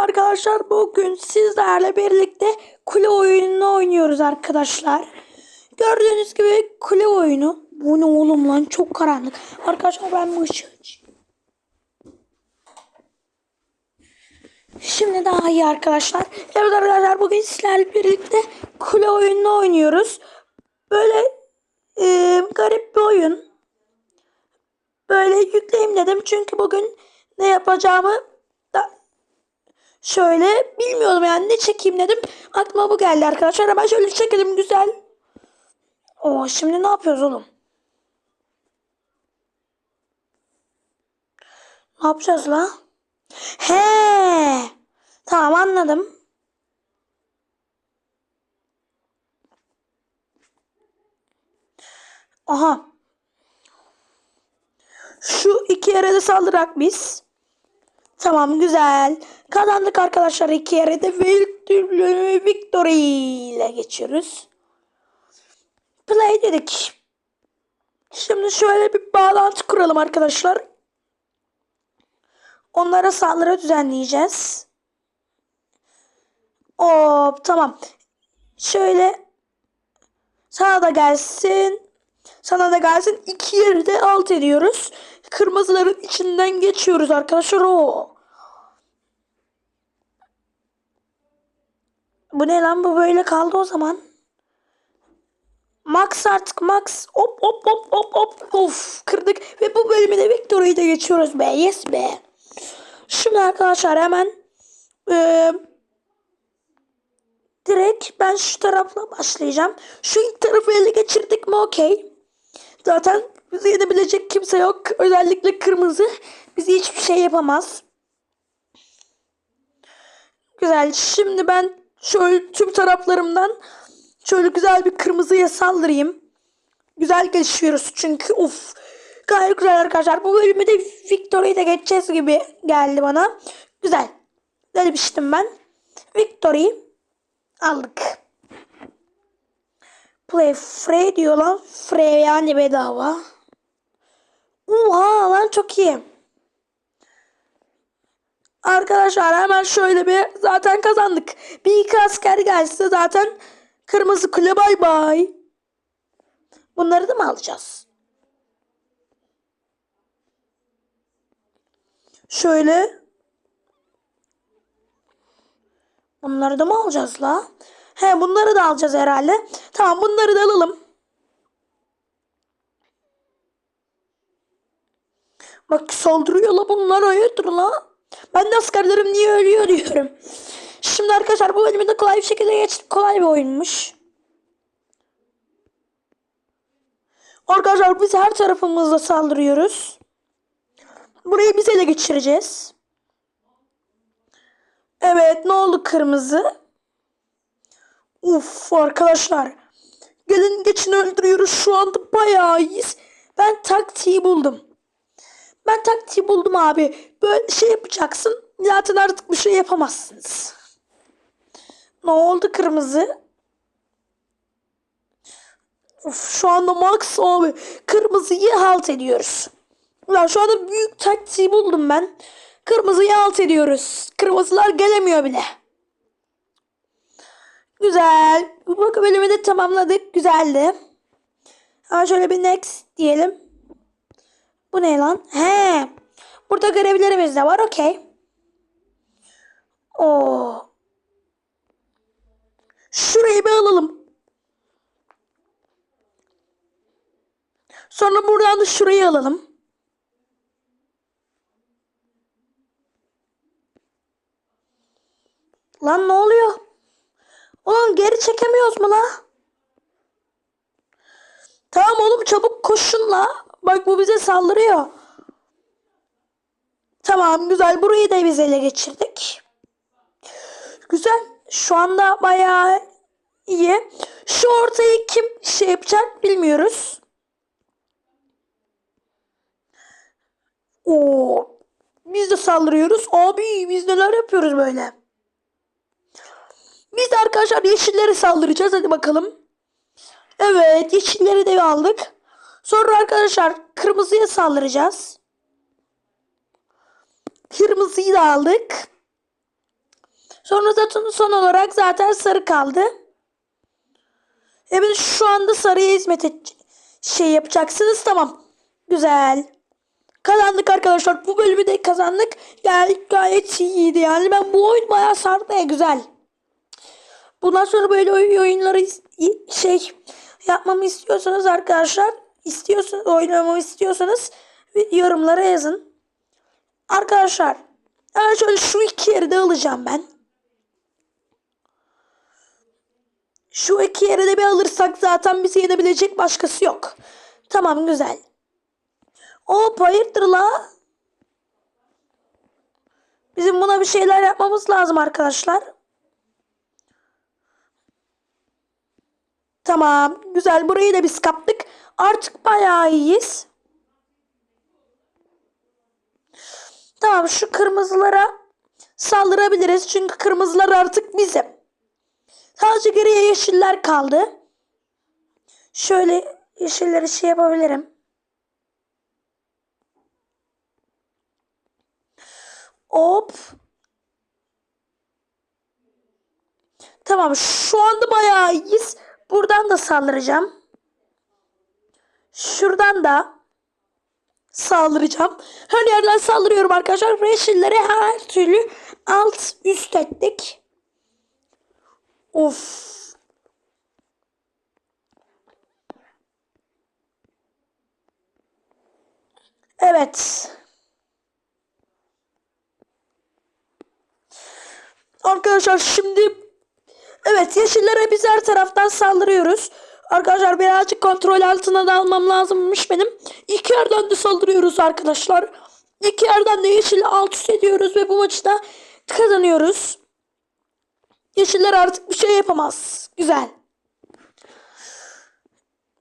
arkadaşlar. Bugün sizlerle birlikte kule oyununu oynuyoruz arkadaşlar. Gördüğünüz gibi kule oyunu. Bu ne oğlum lan çok karanlık. Arkadaşlar ben bu ışığı. Şimdi daha iyi arkadaşlar. Evet arkadaşlar bugün sizlerle birlikte kule oyununu oynuyoruz. Böyle e, garip bir oyun. Böyle yükleyeyim dedim çünkü bugün ne yapacağımı şöyle bilmiyordum yani ne çekeyim dedim. Aklıma bu geldi arkadaşlar. Hemen şöyle çekelim güzel. Oo şimdi ne yapıyoruz oğlum? Ne yapacağız la? He. Tamam anladım. Aha. Şu iki yere de saldırak biz. Tamam güzel. Kazandık arkadaşlar iki yere de Victory ile geçiyoruz. Play dedik. Şimdi şöyle bir bağlantı kuralım arkadaşlar. Onlara saldırı düzenleyeceğiz. Hop tamam. Şöyle sana da gelsin. Sana da gelsin. İki yeri de alt ediyoruz. Kırmızıların içinden geçiyoruz arkadaşlar. O. Bu ne lan bu böyle kaldı o zaman. Max artık max. Hop hop hop hop hop. Of kırdık. Ve bu bölümü de Victory'yi de geçiyoruz be. Yes be. Şimdi arkadaşlar hemen eee direkt ben şu tarafla başlayacağım. Şu ilk tarafı ele geçirdik mi okey. Zaten bizi yenebilecek kimse yok. Özellikle kırmızı bizi hiçbir şey yapamaz. Güzel. Şimdi ben şöyle tüm taraflarımdan şöyle güzel bir kırmızıya saldırayım. Güzel geçiyoruz çünkü of. Gayet güzel arkadaşlar. Bu bölümü de Victory'yi de geçeceğiz gibi geldi bana. Güzel. Demiştim ben. Victory aldık. Play free diyor lan. Free yani bedava. Oha lan çok iyi. Arkadaşlar hemen şöyle bir zaten kazandık. Bir iki asker gelse zaten kırmızı kule bay bay. Bunları da mı alacağız? Şöyle. Bunları da mı alacağız la? He bunları da alacağız herhalde. Tamam bunları da alalım. Bak saldırıyor la bunlar hayırdır la. Ben de askerlerim niye ölüyor diyorum. Şimdi arkadaşlar bu bölümü kolay bir şekilde geçtik. Kolay bir oyunmuş. Arkadaşlar biz her tarafımızda saldırıyoruz. Burayı biz ele geçireceğiz. Evet ne oldu kırmızı? Uf arkadaşlar. Gelin geçin öldürüyoruz şu anda bayağı iyiyiz. Ben taktiği buldum. Ben taktiği buldum abi. Böyle şey yapacaksın. Zaten artık bir şey yapamazsınız. Ne oldu kırmızı? Of, şu anda Max abi. Kırmızıyı halt ediyoruz. Ulan şu anda büyük taktiği buldum ben. Kırmızıyı alt ediyoruz. Kırmızılar gelemiyor bile. Güzel. Bu bak bölümü de tamamladık. Güzeldi. Ha şöyle bir next diyelim. Bu ne lan? He. Burada görevlerimiz de var. Okey. Oo. Şurayı bir alalım. Sonra buradan da şurayı alalım. Lan ne oluyor? Çekemiyoruz mu la? Tamam oğlum çabuk koşun la. Bak bu bize saldırıyor. Tamam güzel burayı da biz ele geçirdik. Güzel. Şu anda bayağı iyi. Şu ortayı kim şey yapacak bilmiyoruz. Oo. Biz de saldırıyoruz. Abi biz neler yapıyoruz böyle. Biz de arkadaşlar yeşillere saldıracağız. Hadi bakalım. Evet yeşilleri de aldık. Sonra arkadaşlar kırmızıya saldıracağız. Kırmızıyı da aldık. Sonra zaten son olarak zaten sarı kaldı. Evet şu anda sarıya hizmet et şey yapacaksınız. Tamam. Güzel. Kazandık arkadaşlar. Bu bölümü de kazandık. Yani gayet iyiydi yani. Ben bu oyun bayağı sardı güzel. Bundan sonra böyle oyun oyunları şey yapmamı istiyorsanız arkadaşlar istiyorsanız oynamamı istiyorsanız yorumlara yazın. Arkadaşlar hemen şöyle şu iki yeri de alacağım ben. Şu iki yeri de bir alırsak zaten bizi yenebilecek başkası yok. Tamam güzel. O hayırdır la? Bizim buna bir şeyler yapmamız lazım arkadaşlar. Tamam. Güzel. Burayı da biz kaptık. Artık bayağı iyiyiz. Tamam. Şu kırmızılara saldırabiliriz. Çünkü kırmızılar artık bizim. Sadece geriye yeşiller kaldı. Şöyle yeşilleri şey yapabilirim. Hop. Tamam şu anda bayağı iyiyiz. Buradan da saldıracağım. Şuradan da saldıracağım. Her yerden saldırıyorum arkadaşlar. Yeşilleri her türlü alt üst ettik. Of. Evet. Arkadaşlar şimdi evet yeşillere biz her taraftan saldırıyoruz. Arkadaşlar birazcık kontrol altına da almam lazımmış benim. İki yerden de saldırıyoruz arkadaşlar. İki yerden de yeşili alt üst ediyoruz ve bu maçı da kazanıyoruz. Yeşiller artık bir şey yapamaz. Güzel.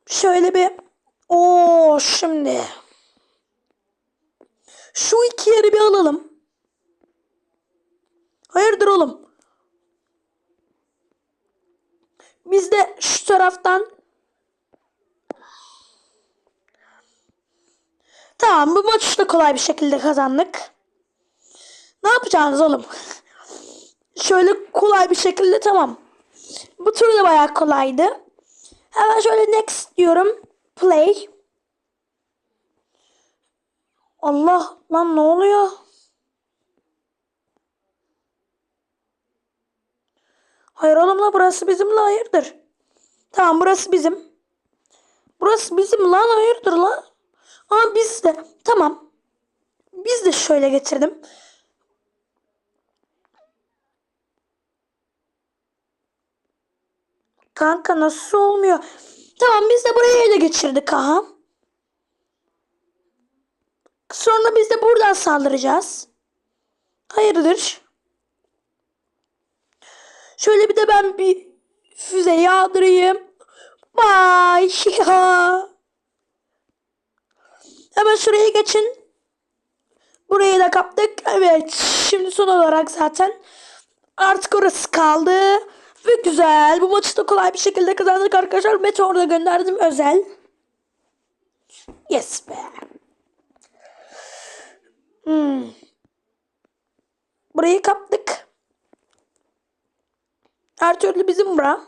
Şöyle bir o şimdi şu iki yeri bir alalım. Hayırdır oğlum? Biz de şu taraftan Tamam bu maçı da kolay bir şekilde kazandık. Ne yapacağız oğlum? Şöyle kolay bir şekilde tamam. Bu tur da bayağı kolaydı. Hemen şöyle next diyorum. Play. Allah lan ne oluyor? Hayır oğlum burası bizim la hayırdır? Tamam burası bizim. Burası bizim lan hayırdır la? Ama biz de tamam. Biz de şöyle getirdim. Kanka nasıl olmuyor? Tamam biz de buraya ele geçirdik aha. Sonra biz de buradan saldıracağız. Hayırdır? Şöyle bir de ben bir füze yağdırayım. Vay ya. Hemen şuraya geçin. Burayı da kaptık. Evet. Şimdi son olarak zaten artık orası kaldı. Ve güzel. Bu maçı da kolay bir şekilde kazandık arkadaşlar. Meteor'da gönderdim özel. Yes be. Hmm. Burayı kaptık. Her türlü bizim bura.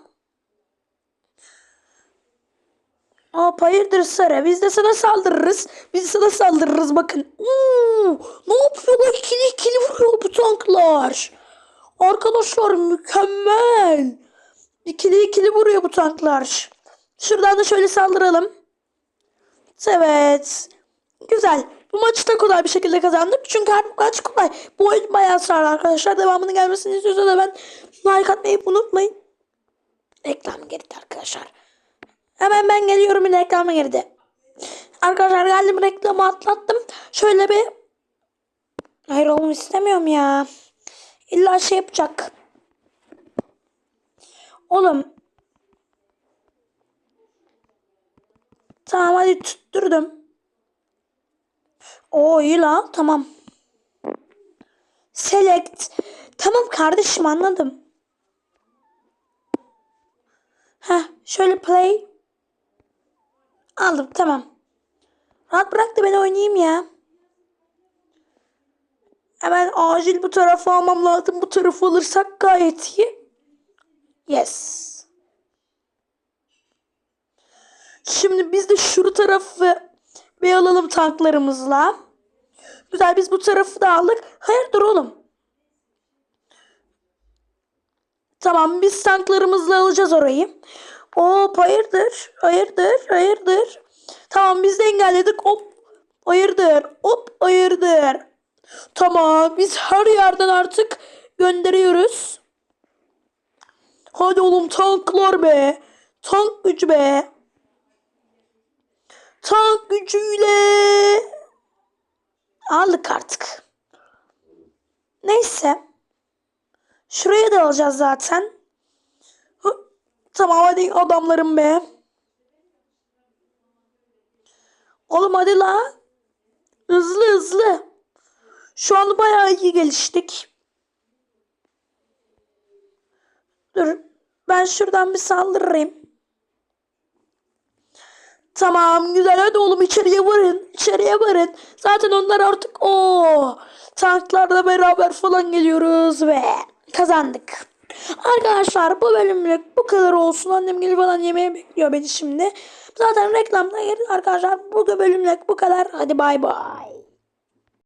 Aa hayırdır Sara biz de sana saldırırız. Biz sana saldırırız bakın. Oo, ne yapıyorlar ikili ikili vuruyor bu tanklar. Arkadaşlar mükemmel. İkili ikili vuruyor bu tanklar. Şuradan da şöyle saldıralım. Evet. Güzel. Bu maçı da kolay bir şekilde kazandık. Çünkü her maç kolay. Bu oyun bayağı sarı arkadaşlar. Devamını gelmesini istiyorsa da ben like atmayı unutmayın. Reklam geride arkadaşlar. Hemen ben geliyorum yine reklama girdi. Arkadaşlar geldim reklamı atlattım. Şöyle bir Hayır oğlum istemiyorum ya. İlla şey yapacak. Oğlum. Tamam hadi tutturdum. O iyi la tamam. Select. Tamam kardeşim anladım. Heh şöyle play. Aldım tamam. Rahat bırak da ben oynayayım ya. Hemen acil bu tarafı almam lazım. Bu tarafı alırsak gayet iyi. Yes. Şimdi biz de şu tarafı bir alalım tanklarımızla. Güzel biz bu tarafı da aldık. Hayırdır oğlum? Tamam biz tanklarımızla alacağız orayı. Hop hayırdır? Hayırdır? Hayırdır? Tamam biz de engelledik. Hop hayırdır? Hop hayırdır? Tamam biz her yerden artık gönderiyoruz. Hadi oğlum tanklar be. Tank gücü be. Tank gücüyle aldık artık. Neyse. Şuraya da alacağız zaten. Tamam hadi adamlarım be. Oğlum hadi la. Hızlı hızlı. Şu an bayağı iyi geliştik. Dur. Ben şuradan bir saldırayım. Tamam güzel hadi oğlum içeriye varın. İçeriye varın. Zaten onlar artık o tanklarla beraber falan geliyoruz ve kazandık. Arkadaşlar bu bölümlük bu kadar olsun. Annem gelip falan yemeğe bekliyor beni şimdi. Zaten reklamda geldi arkadaşlar. Bu bölümlük bu kadar. Hadi bay bay.